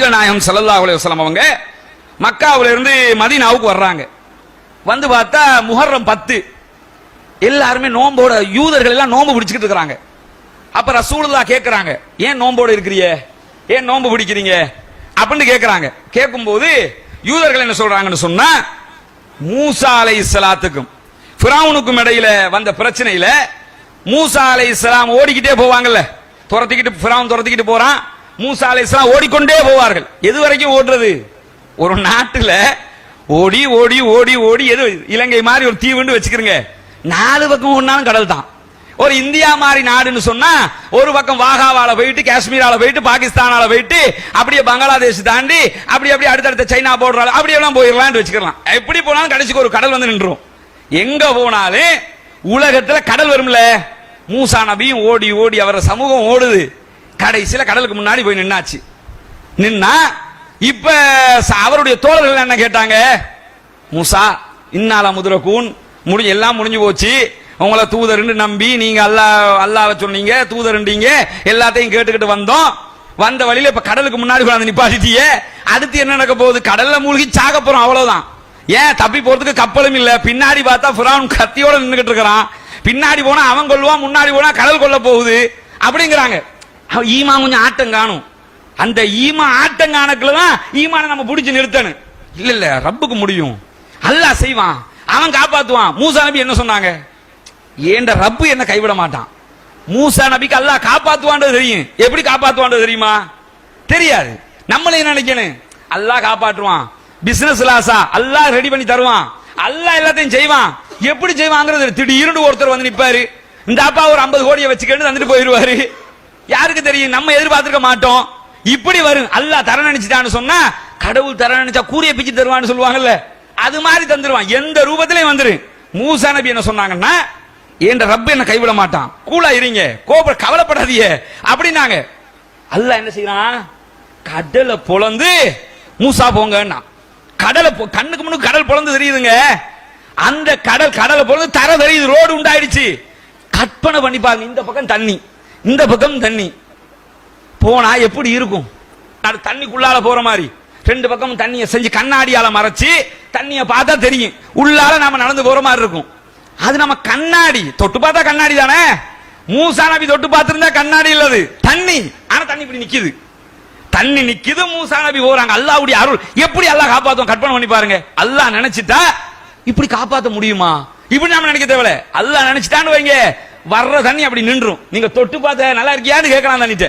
நபிகள் நாயகம் சல்லா அலுவலம் அவங்க மக்காவுல இருந்து மதினாவுக்கு வர்றாங்க. வந்து பார்த்தா முஹர்ரம் பத்து. எல்லாருமே நோம்போட யூதர்கள் எல்லாம் நோம்பு பிடிச்சிக்கிட்டு இருக்கிறாங்க. அப்ப ரசூலுல்லா கேட்கிறாங்க ஏன் நோம்போட இருக்கிறிய? ஏன் நோம்பு பிடிக்கிறீங்க? அப்படின்னு கேக்குறாங்க. கேட்கும்போது யூதர்கள் என்ன சொல்றாங்கன்னு சொன்னா மூசா அலை இஸ்லாத்துக்கும் ஃபிரௌனுக்கும் இடையில வந்த பிரச்சனையில மூசா அலை இஸ்லாம் ஓடிக்கிட்டே போவாங்கல்ல. துரத்திக்கிட்டு ஃபிரௌன் துரத்திக்கிட்டு போறான். மூசா அலைஸ்லாம் ஓடிக்கொண்டே போவார்கள். எது வரைக்கும் ஓடுறது? ஒரு நாட்டுல ஓடி ஓடி ஓடி ஓடி எது இலங்கை மாதிரி ஒரு தீவுன்னு வச்சுக்கிறங்க. நாலு பக்கம் ஒன்னாலும் கடல் தான். ஒரு இந்தியா மாதிரி நாடுன்னு சொன்னா ஒரு பக்கம் வாகாவால போயிட்டு காஷ்மீரால போயிட்டு பாகிஸ்தானால போயிட்டு அப்படியே பங்களாதேஷ் தாண்டி அப்படி அப்படியே அடுத்தடுத்த சைனா போடுறாள் அப்படி எல்லாம் போயிடலாம்னு வச்சுக்கலாம். எப்படி போனாலும் கடைசிக்கு ஒரு கடல் வந்து நின்றும் எங்க போனாலும் உலகத்துல கடல் வரும்ல. மூசா நபியும் ஓடி ஓடி அவர சமூகம் ஓடுது. கடைசியில கடலுக்கு முன்னாடி போய் நின்னாச்சு. நின்னா இப்ப அவருடைய தோழர்கள் என்ன கேட்டாங்க? மூசா இன்னால முதுரக்கூன் முடிஞ்சு எல்லாம் முடிஞ்சு போச்சு. உங்களை தூதர்னு நம்பி நீங்க அல்லாஹ் அல்லாவை சொன்னீங்க தூதர்ன்றீங்க எல்லாத்தையும் கேட்டுக்கிட்டு வந்தோம். வந்த வழியில இப்ப கடலுக்கு முன்னாடி கொண்டாந்து நிப்பாட்டிட்டியே. அடுத்து என்ன நடக்க போகுது? கடல்ல மூழ்கி சாக போறோம் அவ்வளவுதான். ஏன்? தப்பி போறதுக்கு கப்பலும் இல்ல. பின்னாடி பார்த்தா ஃபிரௌன் கத்தியோட நின்றுகிட்டு இருக்கிறான். பின்னாடி போனா அவன் கொள்வான் முன்னாடி போனா கடல் கொள்ள போகுது. அப்படிங்கிறாங்க. அவன் கொஞ்சம் ஆட்டம் காணும். அந்த ஈமா ஆட்டம் காணக்குள்ள தான் ஈமானை நம்ம பிடிச்சி நிறுத்தணும். இல்ல இல்ல ரப்புக்கு முடியும். அல்லாஹ் செய்வான். அவன் காப்பாத்துவான். மூசா நபி என்ன சொன்னாங்க? ஏண்ட ரப்பு என்ன கைவிட மாட்டான். மூசா நபிக்கு அல்லாஹ் காப்பாத்துவான்றது தெரியும். எப்படி காப்பாத்துவான்றது தெரியுமா? தெரியாது. நம்மளே நினைக்கணும்? அல்லாஹ் காப்பாற்றுவான். பிசினஸ் லாஸா அல்லாஹ் ரெடி பண்ணி தருவான். அல்லாஹ் எல்லாத்தையும் செய்வான். எப்படி செய்வாங்கிறது திடீர்னு ஒருத்தர் வந்து நிப்பாரு. இந்த அப்பா ஒரு 50 கோடியை வச்சுக்கிட்டு வந்துட்டு போயிருவாரு. யாருக்கு தெரியும்? நம்ம எதிர்பார்த்திருக்க மாட்டோம். இப்படி வரும். அல்லாஹ் தர நினைச்சிட்டான்னு சொன்னா கடவுள் தர நினைச்சா கூறிய பிச்சு தருவான்னு சொல்லுவாங்கல்ல. அது மாதிரி தந்துருவான். எந்த ரூபத்திலையும் வந்துரு. மூசா நபி என்ன சொன்னாங்கன்னா என் ரப்ப என்ன கைவிட மாட்டான். கூலா இருங்க. கோப கவலைப்படாதீங்க. அப்படின்னாங்க. அல்லாஹ் என்ன செய்யறான் கடலை பொழந்து மூசா போங்கன்னா கடலை கண்ணுக்கு முன்னு கடல் பொழந்து தெரியுதுங்க. அந்த கடல் கடலை பொழுது தர தெரியுது. ரோடு உண்டாயிடுச்சு. கற்பனை பண்ணி பாருங்க. இந்த பக்கம் தண்ணி. இந்த பக்கம் தண்ணி. போனா எப்படி இருக்கும்? அது தண்ணிக்குள்ளால போற மாதிரி. ரெண்டு பக்கமும் தண்ணியை செஞ்சு கண்ணாடியால மறைச்சு தண்ணியை பார்த்தா தெரியும். உள்ளால நாம நடந்து போற மாதிரி இருக்கும். அது நம்ம கண்ணாடி. தொட்டு பார்த்தா கண்ணாடி தானே? மூசா நபி தொட்டு பார்த்திருந்தா கண்ணாடி இல்லது. தண்ணி. ஆனா தண்ணி இப்படி நிக்குது. தண்ணி நிக்குது மூசா நபி போறாங்க. அல்லாவுடைய அருள். எப்படி அல்லாஹ் காப்பாத்தும்? கற்பனை பண்ணி பாருங்க. அல்லாஹ் நினைச்சிட்டா இப்படி காப்பாத்த முடியுமா? இப்படி நாம நினைக்க தேவையில்ல. அல்லாஹ் நினைச்சிட்டான்னு வைங்க. வர்ற தண்ணி அப்படி நின்றும். நீங்க தொட்டு பார்த்த நல்லா இருக்கியான்னு கேட்கலாம் தண்ணிட்டு.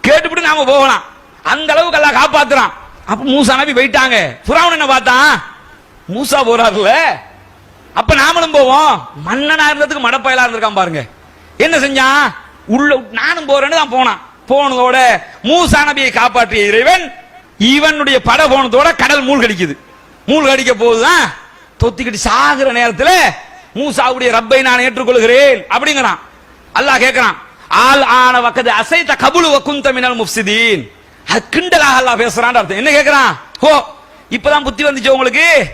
கேட்டுவிட்டு நாம போகலாம். அந்த அளவுக்கு எல்லாம் காப்பாத்துறான். அப்ப மூசா நபி போயிட்டாங்க. புறாவன் என்ன பார்த்தான் மூசா போறாருல அப்ப நாமளும் போவோம். மன்னனா இருந்ததுக்கு மடப்பயலா இருந்திருக்கான் பாருங்க. என்ன செஞ்சான்? உள்ள நானும் போறேன்னு தான் போனான். போனதோட மூசா நபியை காப்பாற்றிய இறைவன் இவனுடைய பட போனதோட கடல் மூழ்கடிக்குது. மூழ்கடிக்க போதுதான் தொத்திக்கிட்டு சாகுற நேரத்தில் மூசாவுடைய ரப்பை நான் ஏற்றுக்கொள்கிறேன். அப்படிங்கிறான். அல்லாஹ் கேட்கிறான். ஆல் ஆன வக்கது அசைத்த கபுலு வக்குந்த மினல் முஃப்சிதீன். அது கிண்டலாக அல்லாஹ் பேசுறான் அர்த்தம். என்ன கேட்கிறான்? ஓ இப்பதான் புத்தி வந்துச்சு உங்களுக்கு?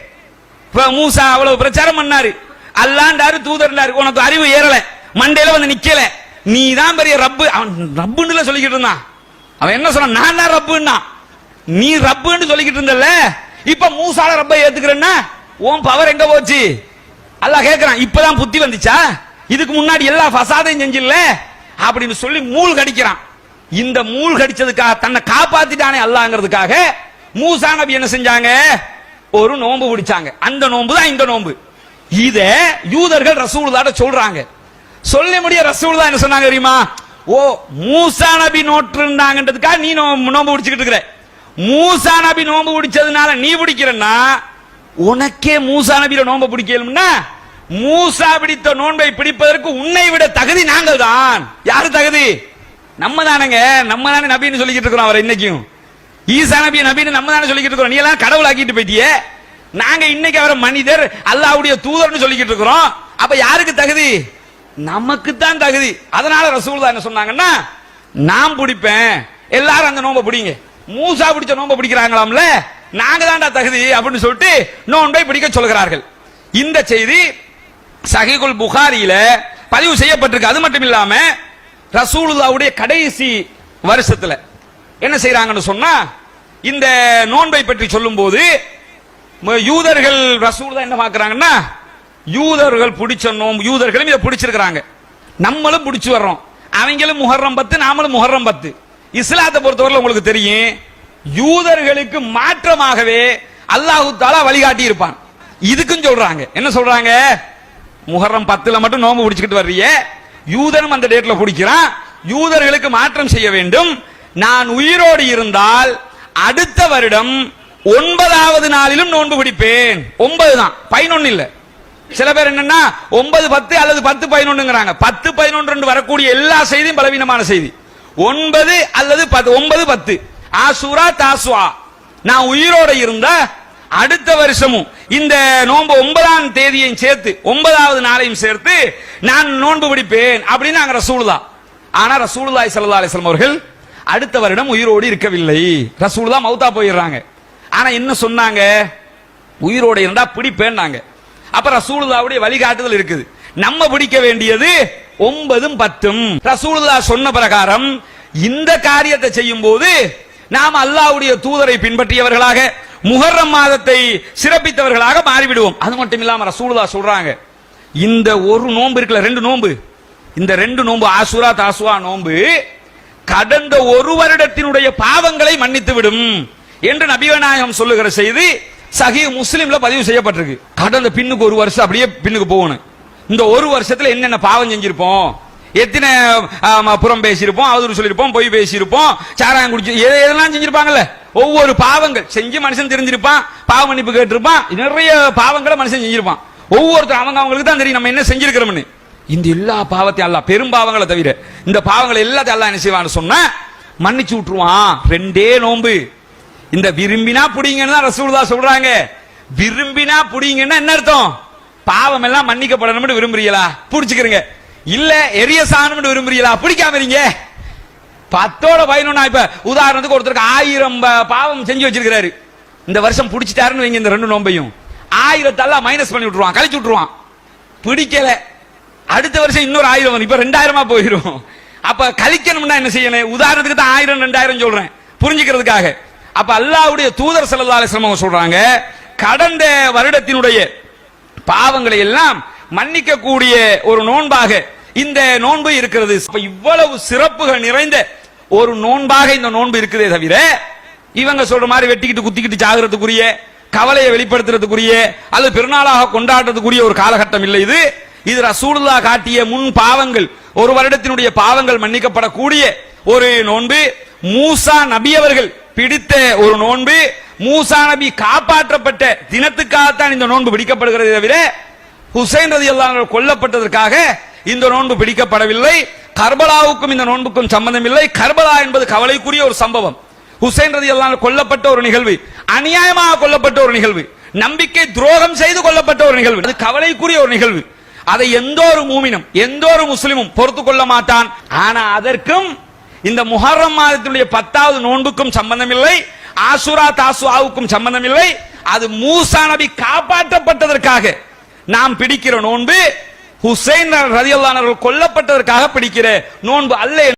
இப்போ மூசா அவ்வளவு பிரச்சாரம் பண்ணாரு. அல்லாண்டாரு தூதர்னாரு உனக்கு அறிவு ஏறல. மண்டையில வந்து நிக்கல. நீ தான் பெரிய ரப்பு. அவன் ரப்புன்னு சொல்லிக்கிட்டு இருந்தான். அவன் என்ன சொன்னான்? நான் தான் ரப்புன்னா. நீ ரப்புன்னு சொல்லிக்கிட்டு இருந்தல்ல. இப்ப மூசால ரப்பை ஏத்துக்கிறேன்னா உன் பவர் எங்க போச்சு? அல்லாஹ் கேட்கிறான் இப்பதான் புத்தி வந்துச்சா? இதுக்கு முன்னாடி எல்லா ஃபசாதையும் செஞ்சில்ல? அப்படின்னு சொல்லி மூழ் கடிக்கிறான். இந்த மூழ் கடிச்சதுக்காக தன்னை காப்பாத்திட்டானே அல்லாங்கிறதுக்காக மூசா நபி என்ன செஞ்சாங்க? ஒரு நோன்பு பிடிச்சாங்க. அந்த நோன்பு தான் இந்த நோன்பு. இத யூதர்கள் ரசூலுதாட்ட சொல்றாங்க. சொல்ல முடிய ரசூலுல்லாஹ் என்ன சொன்னாங்க தெரியுமா? ஓ மூசா நபி நோட்டு இருந்தாங்கன்றதுக்காக நீ நோ- நோன்பு பிடிச்சிக்கிட்டு இருக்கிற. மூசா நபி நோன்பு பிடிச்சதுனால நீ பிடிக்கிறன்னா உனக்கே மூசா நபியில நோன்பை பிடிக்கலும்னா மூசா பிடித்த நோன்பை பிடிப்பதற்கு உன்னை விட தகுதி நாங்கள் தான் யாரு தகுதி? நம்ம தானங்க நம்ம தானே நபின்னு சொல்லிக்கிட்டு இருக்கிறோம் அவர் இன்னைக்கும். ஈசா நபி நபின்னு நம்ம தானே சொல்லிக்கிட்டு இருக்கிறோம். நீ எல்லாம் கடவுள் ஆக்கிட்டு போயிட்டியே. நாங்க இன்னைக்கு அவரை மனிதர் அல்லாவுடைய தூதர்னு சொல்லிக்கிட்டு இருக்கிறோம். அப்ப யாருக்கு தகுதி? நமக்கு தான் தகுதி. அதனால ரசூலுல்லாஹ் என்ன சொன்னாங்கன்னா நான் பிடிப்பேன். எல்லாரும் அந்த நோன்பை பிடிங்க. மூசா பிடிச்ச நோன்பை பிடிக்கிறாங்களாம்ல? நாங்க தான்டா தகுதி அப்படின்னு சொல்லிட்டு நோன்பை பிடிக்க சொல்கிறார்கள். இந்த செய்தி சஹீகுல் புகாரியில பதிவு செய்யப்பட்டிருக்கு. அது மட்டும் இல்லாம ரசூலுல்லாவுடைய கடைசி வருஷத்துல என்ன செய்யறாங்கன்னு சொன்னா இந்த நோன்பை பற்றி சொல்லும்போது போது யூதர்கள் ரசூல் தான் என்ன பாக்குறாங்கன்னா யூதர்கள் பிடிச்ச நோம்பு யூதர்களும் இதை பிடிச்சிருக்கிறாங்க. நம்மளும் பிடிச்சு வர்றோம். அவங்களும் முஹர்ரம் பத்து நாமளும் முஹர்ரம் பத்து. இஸ்லாத்தை பொறுத்தவரை உங்களுக்கு தெரியும். யூதர்களுக்கு மாற்றமாகவே அல்லாஹு தாலா வழிகாட்டி இருப்பான் இதுக்கும் சொல்றாங்க. என்ன சொல்றாங்க? முஹர்ரம் பத்துல மட்டும் நோம்பு பிடிச்சிக்கிட்டு வர்றிய யூதனும் அந்த டேட்ல பிடிக்கிறான் யூதர்களுக்கு மாற்றம் செய்ய வேண்டும். நான் உயிரோடு இருந்தால் அடுத்த வருடம் ஒன்பதாவது நாளிலும் நோன்பு பிடிப்பேன். ஒன்பது தான். பதினொன்னு இல்ல. சில பேர் என்னன்னா ஒன்பது பத்து அல்லது பத்து பதினொன்னுங்கிறாங்க. பத்து பதினொன்று வரக்கூடிய எல்லா செய்தியும் பலவீனமான செய்தி. ஒன்பது அல்லது பத்து ஒன்பது பத்து. ஆசூரா தாசுவா. நான் உயிரோட இருந்தா அடுத்த வருஷமும் இந்த நோன்பு ஒன்பதாம் தேதியையும் சேர்த்து ஒன்பதாவது நாளையும் சேர்த்து நான் நோன்பு பிடிப்பேன் அப்படின்னு நாங்க ரசூலுதா ஆனா ரசூலுதா சல்லா அலிஸ்லாம் அவர்கள் அடுத்த வருடம் உயிரோடு இருக்கவில்லை. ரசூலுதா மௌத்தா போயிடுறாங்க. ஆனா என்ன சொன்னாங்க? உயிரோட இருந்தா பிடிப்பேன்னாங்க. அப்ப ரசூலுதாவுடைய வழிகாட்டுதல் இருக்குது. நம்ம பிடிக்க வேண்டியது ஒன்பதும் பத்தும். ரசூலுதா சொன்ன பிரகாரம் இந்த காரியத்தை செய்யும் போது நாம் அல்லாவுடைய தூதரை பின்பற்றியவர்களாக முஹர்ரம் மாதத்தை சிறப்பித்தவர்களாக மாறிவிடுவோம். அது மட்டும் இல்லாம ரசூலுதா சொல்றாங்க இந்த ஒரு நோன்பு இருக்குல்ல ரெண்டு நோன்பு? இந்த ரெண்டு நோன்பு ஆசுரா தாசுவா நோன்பு கடந்த ஒரு வருடத்தினுடைய பாவங்களை மன்னித்து விடும் என்று நபிவநாயகம் சொல்லுகிற செய்தி சஹி முஸ்லீம்ல பதிவு செய்யப்பட்டிருக்கு. கடந்த பின்னுக்கு ஒரு வருஷம் அப்படியே பின்னுக்கு போகணும். இந்த ஒரு வருஷத்துல என்னென்ன பாவம் செஞ்சிருப்போம்? எத்தனை புறம் பேசியிருப்போம் அவதூறு சொல்லியிருப்போம் பொய் பேசியிருப்போம் சாராயம் குடிச்சு எதெல்லாம் செஞ்சிருப்பாங்கல்ல? ஒவ்வொரு பாவங்கள். செஞ்சு மனுஷன் தெரிஞ்சிருப்பான் பாவ மன்னிப்பு கேட்டிருப்பான் நிறைய பாவங்களை மனுஷன் செஞ்சிருப்பான். ஒவ்வொருத்தர் அவங்க அவங்களுக்கு தான் தெரியும் நம்ம என்ன செஞ்சிருக்கிறோம்னு. இந்த எல்லா பாவத்தையும் அல்ல பெரும் பாவங்களை தவிர இந்த பாவங்களை எல்லாத்தையும் அல்லாஹ் என்ன செய்வான்னு சொன்னா மன்னிச்சு விட்டுருவான். ரெண்டே நோன்பு. இந்த விரும்பினா புடிங்கன்னு தான் ரசூலுல்லா சொல்றாங்க. விரும்பினா புடிங்கன்னா என்ன அர்த்தம்? பாவம் எல்லாம் மன்னிக்கப்படணும்னு விரும்புறீங்களா? புடிச்சுக்கிறீங்க இல்ல எரிய சாணம்னு விரும்புறீங்களா? பிடிக்காம இருங்க. பத்தோட பதினொன்னா இப்ப உதாரணத்துக்கு ஒருத்தருக்கு ஆயிரம் பாவம் செஞ்சு வச்சிருக்கிறாரு. இந்த வருஷம் பிடிச்சிட்டாருன்னு வைங்க இந்த ரெண்டு நோம்பையும். ஆயிரத்தெல்லாம் மைனஸ் பண்ணி விட்டுருவான் கழிச்சு விட்டுருவான். பிடிக்கல. அடுத்த வருஷம் இன்னொரு ஆயிரம் வரும் இப்ப ரெண்டாயிரமா போயிடும் அப்ப கழிக்கணும்னா என்ன செய்யணும்? உதாரணத்துக்கு தான் ஆயிரம் ரெண்டாயிரம் சொல்றேன். புரிஞ்சுக்கிறதுக்காக. அப்ப அல்லாவுடைய தூதர் ஸல்லல்லாஹு சிரமம் சொல்றாங்க கடந்த வருடத்தினுடைய பாவங்களை எல்லாம் மன்னிக்க கூடிய ஒரு நோன்பாக இந்த நோன்பு இருக்கிறது. இவ்வளவு சிறப்புகள் நிறைந்த ஒரு நோன்பாக இந்த நோன்பு இருக்குதே தவிர இவங்க சொல்ற மாதிரி வெட்டிக்கிட்டு குத்திக்கிட்டு சாகிறதுக்குரிய கவலையை வெளிப்படுத்துறதுக்குரிய அல்லது பெருநாளாக கொண்டாடுறதுக்குரிய ஒரு காலகட்டம் இல்லை இது. இது ரசூலுல்லா காட்டிய முன் பாவங்கள் ஒரு வருடத்தினுடைய பாவங்கள் மன்னிக்கப்படக்கூடிய ஒரு நோன்பு. மூசா நபி அவர்கள் பிடித்த ஒரு நோன்பு. மூசா நபி காப்பாற்றப்பட்ட தினத்துக்காகத்தான் இந்த நோன்பு பிடிக்கப்படுகிறது தவிர ஹுசைன் ரதி கொல்லப்பட்டதற்காக இந்த நோன்பு பிடிக்கப்படவில்லை. கர்பலாவுக்கும் இந்த நோன்புக்கும் சம்பந்தம் இல்லை கர்பலா என்பது கவலைக்குரிய ஒரு சம்பவம். ஹுசைன் ரதி கொல்லப்பட்ட ஒரு நிகழ்வு. அநியாயமாக கொல்லப்பட்ட ஒரு நிகழ்வு. நம்பிக்கை துரோகம் செய்து கொல்லப்பட்ட ஒரு நிகழ்வு. அது கவலைக்குரிய ஒரு நிகழ்வு. அதை எந்த ஒரு மூமினும் எந்த ஒரு முஸ்லிமும் பொறுத்து கொள்ள மாட்டான். ஆனா அதற்கும் இந்த முஹர்ரம் மாதத்தினுடைய பத்தாவது நோன்புக்கும் சம்பந்தம் இல்லை ஆசுரா தாசுவாவுக்கும் சம்பந்தம் இல்லை அது மூசா நபி காப்பாற்றப்பட்டதற்காக நாம் பிடிக்கிற நோன்பு ஹுசைன் ரதியல்லானவர்கள் கொல்லப்பட்டதற்காக பிடிக்கிற நோன்பு அல்ல